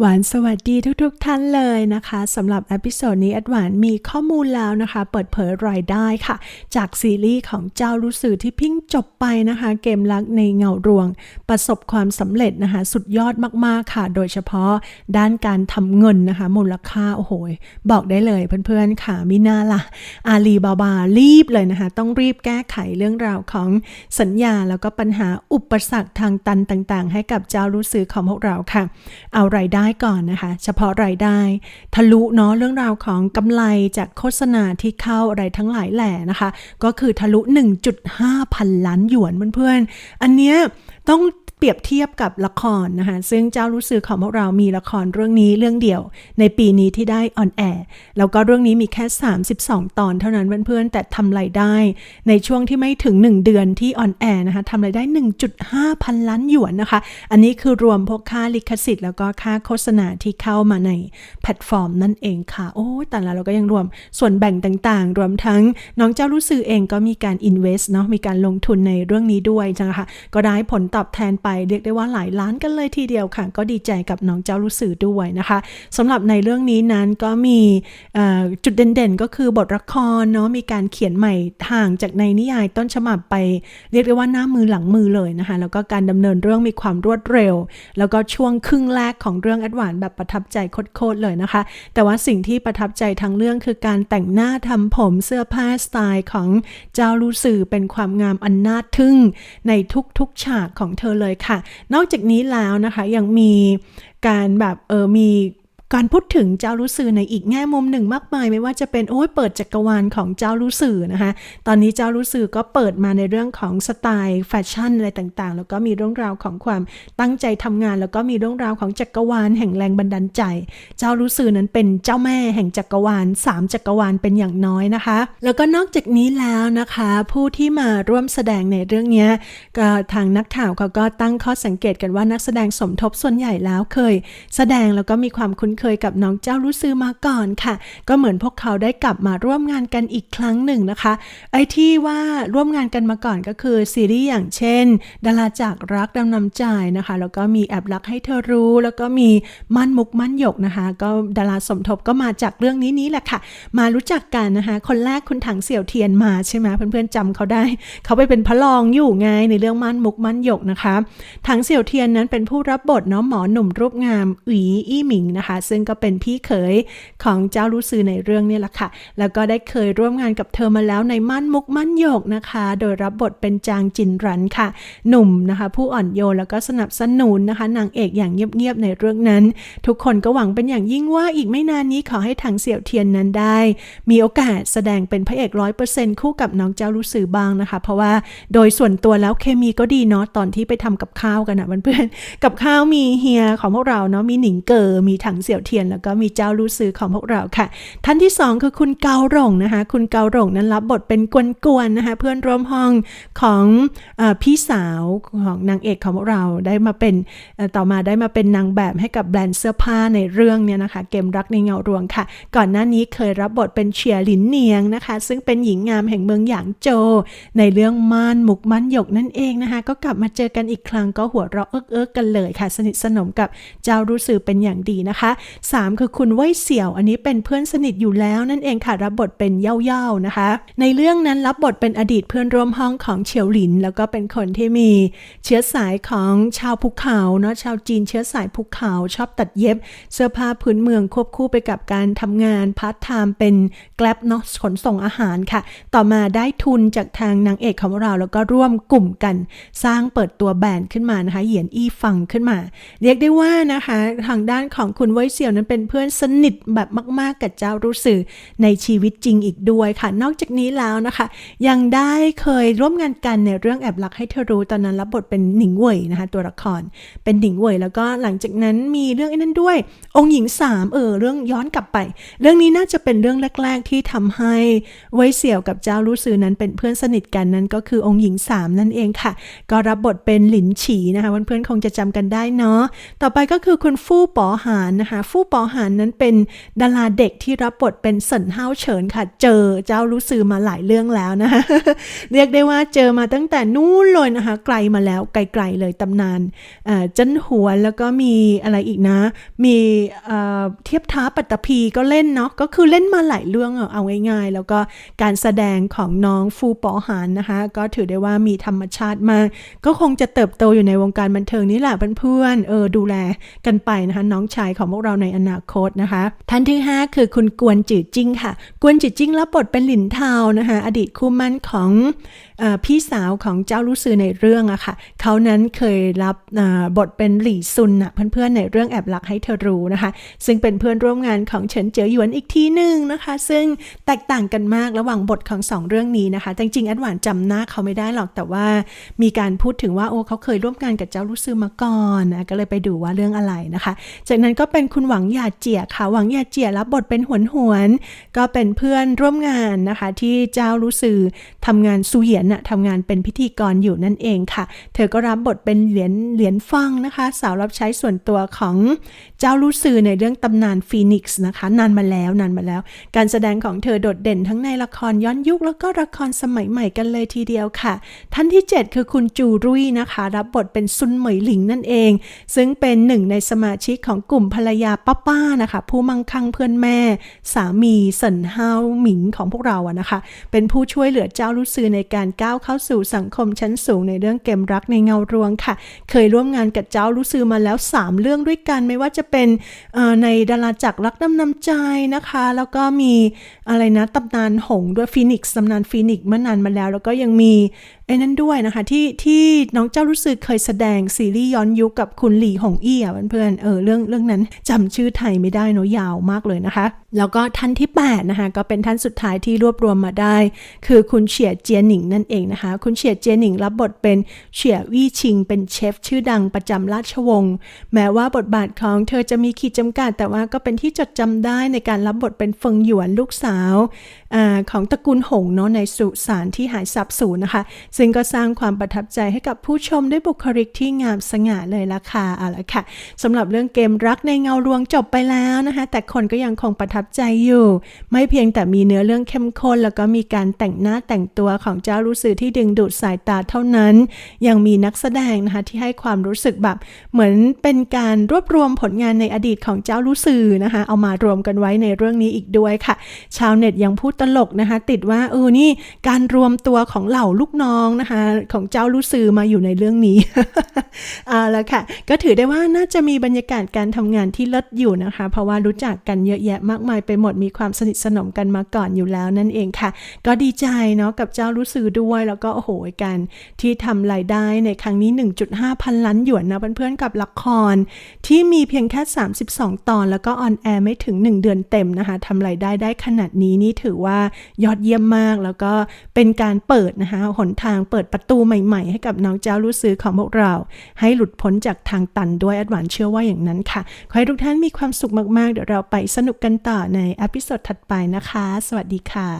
หวานสวัสดีทุกๆทท่านเลยนะคะสำหรับเอพิโซดนี้แอดหวานมีข้อมูลแล้วนะคะ เปิดเผยรายได้ค่ะ จากซีรีส์ของเจ้ารู้สื่อที่พิ่งจบไปนะคะ เกมรักในเงารวง ประสบความสำเร็จนะคะ สุดยอดมากๆค่ะ โดยเฉพาะด้านการทำเงินนะคะ มูลค่า โอ้โห บอกได้เลยเพื่อนๆค่ะมิน่าละอาลีบาบารีบเลยนะคะ ต้องรีบแก้ไขเรื่องราวของสัญญาแล้วก็ปัญหาอุปสรรคทางตันต่างๆ ให้กับเจ้ารู้สื่อของพวกเราค่ะ เอารายได้ก่อนนะคะ เฉพาะรายได้ ทะลุเนาะเรื่องราวของกำไรจากโฆษณาที่เข้าอะไรทั้งหลายแหล่นะคะ ก็คือทะลุ 1.5 พันล้านหยวนเพื่อนๆ อันเนี้ยต้อง เปรียบเทียบกับละครนะคะซึ่งเจ้ารู้สึกของพวกเรามีละครเรื่องนี้เรื่องเดียว ในปีนี้ที่ได้ออนแอร์แล้วก็เรื่องนี้มีแค่ 32 ตอนเท่านั้นเพื่อนๆแต่ทำรายได้ ในช่วงที่ไม่ถึง 1 เดือนที่ออนแอร์นะคะทำรายได้ 1.5 พันล้านหยวนนะคะ อันนี้คือรวมพวกค่าลิขสิทธิ์แล้วก็ค่าโฆษณาที่เข้ามาในแพลตฟอร์มนั่นเองค่ะโอ้แต่ละเราก็ยังรวมส่วนแบ่งต่างๆ รวมทั้งน้องเจ้ารู้สึกเองก็มีการ invest เนาะมีการลงทุนในเรื่องนี้ด้วยนะคะก็ได้ผลตอบแทนไปเรียกได้ว่าหลายล้านกันเลยทีเดียวค่ะ ก็ดีใจกับน้องเจ้ารู้สึกด้วยนะคะสำหรับในเรื่องนี้นั้นก็มีจุดเด่นๆ ก็คือบทละครเนาะมีการเขียนใหม่ห่างจากในนิยายต้นฉบับไป เรียกได้ว่าหน้ามือหลังมือเลยนะคะแล้วก็การดำเนินเรื่องมีความรวดเร็ว แล้วก็ช่วงครึ่งแรกของเรื่องแอดวานแบบประทับใจโคตรเลยนะคะ แต่ว่าสิ่งที่ประทับใจทั้งเรื่องคือการแต่งหน้าทำผมเสื้อผ้าสไตล์ของเจ้ารู้สื่อเป็นความงามอันน่าทึ่ง ในทุกๆฉากของเธอเลยค่ะ นอกจากนี้แล้วนะคะยังมีการแบบเออมี การพูดถึงเจ้ารู้สื่อในอีกแง่มุมหนึ่งมากมาย ไม่ว่าจะเป็นโอ้ยเปิดจักรวาลของเจ้ารู้สื่อนะคะ ตอนนี้เจ้ารู้สื่อก็เปิดมาในเรื่องของสไตล์แฟชั่นอะไรต่างๆ แล้วก็มีเรื่องราวของความตั้งใจทำงาน แล้วก็มีเรื่องราวของจักรวาลแห่งแรงบันดาลใจ เจ้ารู้สื่อนั้นเป็นเจ้าแม่แห่งจักรวาล 3 จักรวาลเป็นอย่างน้อยนะคะ แล้วก็นอกจากนี้แล้วนะคะ ผู้ที่มาร่วมแสดงในเรื่องนี้ก็ทางนักข่าวเขาก็ตั้งข้อสังเกตกันว่านักแสดงสมทบส่วนใหญ่แล้วเคย แสดงแล้วก็มีความคุ้นเคยกับน้องเจ้ารู้ซื้อมาก่อนค่ะ ก็เหมือนพวกเขาได้กลับมาร่วมงานกันอีกครั้งหนึ่งนะคะ ไอ้ที่ว่าร่วมงานกันมาก่อนก็คือซีรีส์อย่างเช่น ดาราจากรักดำนำใจนะคะ แล้วก็มีแอบรักให้เธอรู้ แล้วก็มีมั่นมุกมั่นหยกนะคะ ก็ดาราสมทบก็มาจากเรื่องนี้นี้แหละค่ะ มารู้จักกันนะคะ คนแรกคุณถังเสี่ยวเทียนมาใช่ไหมเพื่อนๆจำเขาได้ เขาไปเป็นพระรองอยู่ไงในเรื่องมั่นมุกมั่นหยกนะคะถังเสี่ยวเทียนนั้นเป็นผู้รับบทเนาะหมอหนุ่มรูปงามอุ๋ยอี้หมิงนะคะซึ่งก็เป็นพี่เขยของเจ้ารู้ซือในเรื่องนี้แหละค่ะ แล้วก็ได้เคยร่วมงานกับเธอมาแล้วในมั่นมุกมั่นโยกนะคะ โดยรับบทเป็นจางจินรันค่ะ หนุ่มนะคะ ผู้อ่อนโยนแล้วก็สนับสนุนนะคะ นางเอกอย่างเงียบๆในเรื่องนั้น ทุกคนก็หวังเป็นอย่างยิ่งว่าอีกไม่นานนี้ขอให้ถังเสี่ยวเทียนนั้นได้ มีโอกาสแสดงเป็นพระเอกร้อยเปอร์เซ็นต์คู่กับน้องเจ้ารู้สือบ้างนะคะ เพราะว่าโดยส่วนตัวแล้วเคมีก็ดีเนาะตอนที่ไปทำกับข้าวกันนะเพื่อนๆกับข้าวมีเฮียของพวกเราเนาะมีหนิงเกอมีถังเสี่ยวเทียนแล้วก็มีเจ้ารู้สือของพวกเราค่ะ ท่านที่ 2 คือคุณเกาหลงนะคะ คุณเกาหลงนั้นรับบทเป็นกวนๆนะคะ เพื่อนร่วมห้องของอพี่สาวของนางเอกของพวกเราได้มาเป็นต่อมาได้มาเป็นนางแบบให้กับแบรนด์เสื้อผ้าในเรื่องเนี่ยนะคะ เกมรักในเงารวงค่ะ ก่อนหน้านี้เคยรับบทเป็นเฉียหลินเนียงนะคะ ซึ่งเป็นหญิงงามแห่งเมืองหยางโจ ในเรื่องม่านหมุกมั่นหยกนั่นเองนะคะ ก็กลับมาเจอกันอีกครั้งก็หัวเราะเอิกเอิกกันเลยค่ะ สนิทสนมกับเจ้ารู้สึกเป็นอย่างดีนะคะ3 คือคุณไว้เสี่ยวอันนี้เป็นเพื่อนสนิทอยู่แล้วนั่นเองค่ะรับบทเป็นเย่าเย่านะคะ ในเรื่องนั้นรับบทเป็นอดีตเพื่อนร่วมห้องของเฉียวหลิน แล้วก็เป็นคนที่มีเชื้อสายของชาวภูเขาเนาะชาวจีนเชื้อสายภูเขาชอบตัดเย็บ เสื้อผ้าพื้นเมืองควบคู่ไปกับการทำงานพาร์ทไทม์เป็นแกลบเนาะขนส่งอาหารค่ะ ต่อมาได้ทุนจากทางนางเอกของเราแล้วก็ร่วมกลุ่มกัน สร้างเปิดตัวแบรนด์ขึ้นมานะคะเหยียนอี้ฟังขึ้นมา เรียกได้ว่านะคะ ทางด้านของคุณไว้เสี่ยวนั้นเป็นเพื่อนสนิทแบบมาก ๆ กับเจ้ารู้สึกในชีวิตจริงอีกด้วยค่ะ นอกจากนี้แล้วนะคะ ยังได้เคยร่วมงานกันในเรื่องแอบรักให้เธอรู้ตอนนั้นรับบทเป็นหนิงเว่ยนะคะ ตัวละครเป็นหนิงเว่ยแล้วก็หลังจากนั้นมีเรื่องนั้นด้วย องค์หญิงสามเออเรื่องย้อนกลับไป เรื่องนี้น่าจะเป็นเรื่องแรก ๆ ที่ทำให้ไว้เสี่ยวกับเจ้ารู้สื่อนั้นเป็นเพื่อนสนิทกันนั้นก็คือองค์หญิงสามนั่นเองค่ะ ก็รับบทเป็นหลินฉีนะคะเพื่อนๆคงจะจำกันได้เนาะต่อไปก็คือคุณฟู่ป๋อหานนะคะฟู่ปอหานนั้นเป็นดาราเด็กที่รับบทเป็นเสินเฮาเฉินค่ะ เจอเจ้ารู้สื่อมาหลายเรื่องแล้วนะคะเรียกได้ว่าเจอมาตั้งแต่นู้นเลยนะคะ ไกลมาแล้วไกลๆเลยตำนานเอ่อจันหัวแล้วก็มีอะไรอีกนะ มีเทียบท้าปัตตภีก็เล่นเนาะก็คือเล่นมาหลายเรื่องอะเอาง่ายๆ แล้วก็การแสดงของน้องฟูปอหานนะคะ ก็ถือได้ว่ามีธรรมชาติมาก ก็คงจะเติบโตอยู่ในวงการบันเทิงนี่แหละเพื่อนๆเออดูแลกันไปนะคะน้องชายของพวกเราในอนาคตนะคะ ท่านที่ 5 คือคุณกวนจือจิ้งค่ะ กวนจือจิ้งรับบทเป็นหลินเทานะคะอดีตคู่มั่นของอพี่สาวของเจ้ารู้ซือในเรื่องอะค่ะเขานั้นเคยรับบทเป็นหลี่ซุนอะเพื่อนๆในเรื่องแอบหลักให้เธอรู้นะคะ ซึ่งเป็นเพื่อนร่วมงานของเฉินเจ๋อหยวนอีกทีหนึ่งนะคะ ซึ่งแตกต่างกันมากระหว่างบทของสองเรื่องนี้นะคะ จริงๆแอดหวานจำหน้าเขาไม่ได้หรอกแต่ว่ามีการพูดถึงว่าโอ้เขาเคยร่วมงานกับเจ้ารู้ซือมาก่อนนะก็เลยไปดูว่าเรื่องอะไรนะคะ จากนั้นก็เป็นคุณหวังหยาเจียค่ะ หวังหยาเจียรับบทเป็นหวนหวน ก็เป็นเพื่อนร่วมงานนะคะ ที่เจ้ารู้สื่อทำงานซูเหยียนน่ะทำงานเป็นพิธีกรอยู่นั่นเองค่ะ เธอก็รับบทเป็นเหรียญเหรียญฟังนะคะ สาวรับใช้ส่วนตัวของเจ้ารู้สื่อในเรื่องตำนานฟีนิกซ์นะคะ นานมาแล้วนานมาแล้ว การแสดงของเธอโดดเด่นทั้งในละครย้อนยุคแล้วก็ละครสมัยใหม่กันเลยทีเดียวค่ะ ท่านที่ 7 คือคุณจูรุ่ยนะคะ รับบทเป็นซุนเหมยหลิงนั่นเอง ซึ่งเป็นหนึ่งในสมาชิกของกลุ่มภรรยาป้าๆนะคะ ผู้มั่งคั่งเพื่อนแม่ สามีเสินเฮาหมิงของพวกเราอะนะคะ เป็นผู้ช่วยเหลือเจ้ารู้ซือในการก้าวเข้าสู่สังคมชั้นสูงในเรื่องเกมรักในเงารวงค่ะ เคยร่วมงานกับเจ้ารู้ซือมาแล้ว 3 เรื่องด้วยกัน ไม่ว่าจะเป็นในดาราจักรรักน้ำนำใจนะคะ แล้วก็มีอะไรนะตำนานหงด้วยฟีนิกซ์ตำนานฟีนิกซ์เมื่อนานมาแล้ว แล้วก็ยังมี ไอ้นั่นด้วยนะคะ ที่ที่น้องเจ้ารู้สึกเคยแสดงซีรีส์ย้อนยุคกับคุณหลี่หงอี้อะเพื่อนๆเออเรื่องเรื่องนั้นจำชื่อไทยไม่ได้เนอะยาวมากเลยนะคะ แล้วก็ท่านที่8นะคะก็เป็นท่านสุดท้ายที่รวบรวมมาได้ คือคุณเฉียเจียหนิงนั่นเองนะคะ คุณเฉียเจียหนิงรับบทเป็นเฉียวี่ชิง เป็นเชฟชื่อดังประจำราชวงศ์แม้ว่าบทบาทของเธอจะมีขีดจำกัด แต่ว่าก็เป็นที่จดจำได้ในการรับบทเป็นเฟิงหยวนลูกสาวอาของตระกูลหงเนาะในสุสานที่หายสับสูญนะคะซึ่งก็สร้างความประทับใจให้กับผู้ชมด้วยบุคลิกที่งามสง่าเลยละค่ะเอาละค่ะสำหรับเรื่องเกมรักในเงาลวงจบไปแล้วนะคะ แต่คนก็ยังคงประทับใจอยู่ ไม่เพียงแต่มีเนื้อเรื่องเข้มข้น แล้วก็มีการแต่งหน้าแต่งตัวของเจ้ารู้สึกที่ดึงดูดสายตาเท่านั้น ยังมีนักแสดงนะคะที่ให้ความรู้สึกแบบเหมือนเป็นการรวบรวมผลงานในอดีตของเจ้ารู้สื่อนะคะ เอามารวมกันไว้ในเรื่องนี้อีกด้วยค่ะ ชาวเน็ตยังพูดตลกนะคะ ติดว่าเออนี่การรวมตัวของเหล่าลูกน้องนะคะของเจ้ารู้สื่อมาอยู่ในเรื่องนี้เอาละค่ะ ก็ถือได้ว่าน่าจะมีบรรยากาศการทำงานที่เลิศอยู่นะคะ เพราะว่ารู้จักกันเยอะแยะมากมายไปหมดมีความสนิทสนมกันมาก่อนอยู่แล้วนั่นเองค่ะ ก็ดีใจเนาะกับเจ้ารู้สื่อด้วย แล้วก็โอ้โหกันที่ทำรายได้ในครั้งนี้ 1.5 พันล้านหยวนนะเพื่อนๆกับละคร ที่มีเพียงแค่ 32 ตอน แล้วก็ออนแอร์ไม่ถึง 1 เดือนเต็มนะคะทำรายได้ได้ขนาดนี้นี่ถือว่ายอดเยี่ยมมาก แล้วก็เป็นการเปิดนะคะหนทางางเปิดประตูใหม่ๆ ให้กับน้องเจ้ารู้ซื้อของพวกเรา ให้หลุดพ้นจากทางตันด้วยแอดวานเชื่อว่าอย่างนั้นค่ะ ขอให้ทุกท่านมีความสุขมากๆ เดี๋ยวเราไปสนุกกันต่อในอพิโซดถัดไปนะคะ สวัสดีค่ะ